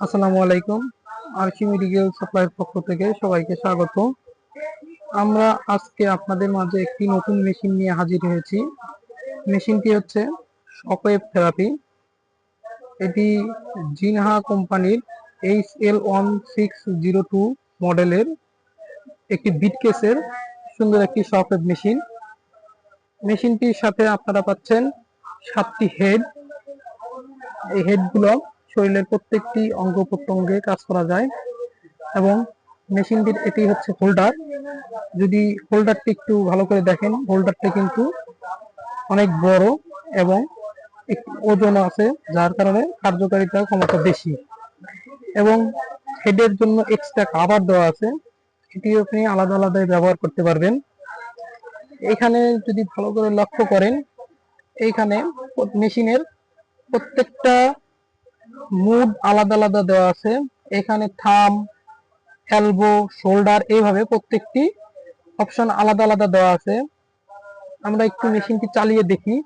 আসসালামু আলাইকুম। আরকি মেডিকেল সাপ্লাইয়ের পক্ষ থেকে সবাইকে স্বাগত। আমরা আজকে আপনাদের মাঝে একটি নতুন মেশিন নিয়ে হাজির হয়েছি। মেশিনটি হচ্ছে শকওয়েভ থেরাপি এটি জিনহা কোম্পানির H L one six zero two মডেলের একটি বিট কেসের সুন্দর একটি শকওয়েভ মেশিন মেশিনটির সাথে আপনারা পাচ্ছেন সাতটি হেড এই হেডগুলো শরীরের প্রত্যেকটি অঙ্গ প্রত্যঙ্গে কাজ করা যায় এবং মেশিনটির এটি হচ্ছে হোল্ডার। যদি হোল্ডারটি একটু ভালো করে দেখেন, হোল্ডারটা কিন্তু অনেক বড় এবং ওজন আছে, যার কারণে কার্যকারিতা ক্ষমতা বেশি। এবং হেডের জন্য এক্সট্রা কাভার দেওয়া আছে, এটি আপনি আলাদা আলাদা ব্যবহার করতে পারবেন। এখানে যদি ভালো করে লক্ষ্য করেন এইখানে মেশিনের প্রত্যেকটা মুড আলাদা আলাদা দেওয়া আছে। এখানে থাম এলবো শোল্ডার এইভাবে প্রত্যেকটি অপশন আলাদা আলাদা দেওয়া আছে। আমরা একটু মেশিনটি চালিয়ে দেখি।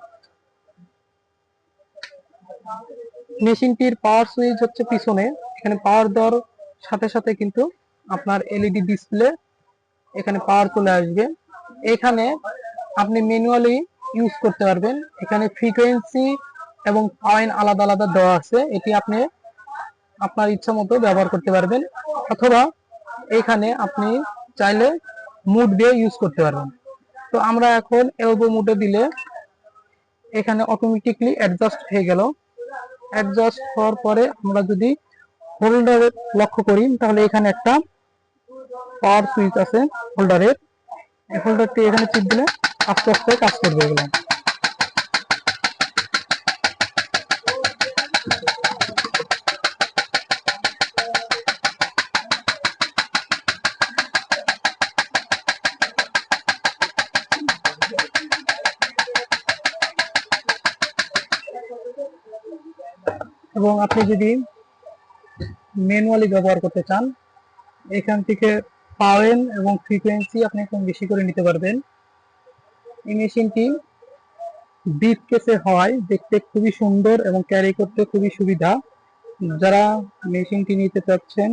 মেশিনটির পাওয়ার সুইচ হচ্ছে পিছনে। এখানে পাওয়ার দেওয়ার সাথে সাথে কিন্তু আপনার এলইডি ডিসপ্লে এখানে পাওয়ার চলে আসবে। এখানে আপনি ম্যানুয়ালি ইউজ করতে পারবেন। এখানে ফ্রিকোয়েন্সি এবং পয়েন্ট আলাদা আলাদা দেওয়া আছে, এটি আপনি আপনার ইচ্ছা মতো ব্যবহার করতে পারবেন, অথবা এখানে আপনি চাইলে মুড দিয়ে ইউজ করতে পারবেন। তো আমরা এখন এলবো মুডে দিলে এখানে অটোমেটিকলি অ্যাডজাস্ট হয়ে গেল। অ্যাডজাস্ট হওয়ার পরে আমরা যদি হোল্ডারে লক্ষ্য করি, তাহলে এখানে একটা পাওয়ার সুইচ আছে হোল্ডারের হোল্ডারটি এখানে চিপ দিলে আস্তে আস্তে কাজ করবে এগুলো। এবং আপনি যদি ম্যানুয়ালি ব্যবহার করতে চান, এখান থেকে পাওয়েন এবং ফ্রিকোয়েন্সি আপনি কম বেশি করে নিতে পারবেন। এই মেশিনটি বিট কেসে হয়, দেখতে খুবই সুন্দর এবং ক্যারি করতে খুবই সুবিধা। যারা মেশিনটি নিতে চাচ্ছেন,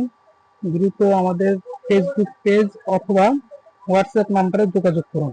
দ্রুত আমাদের ফেসবুক পেজ অথবা হোয়াটসঅ্যাপ নাম্বারে যোগাযোগ করুন।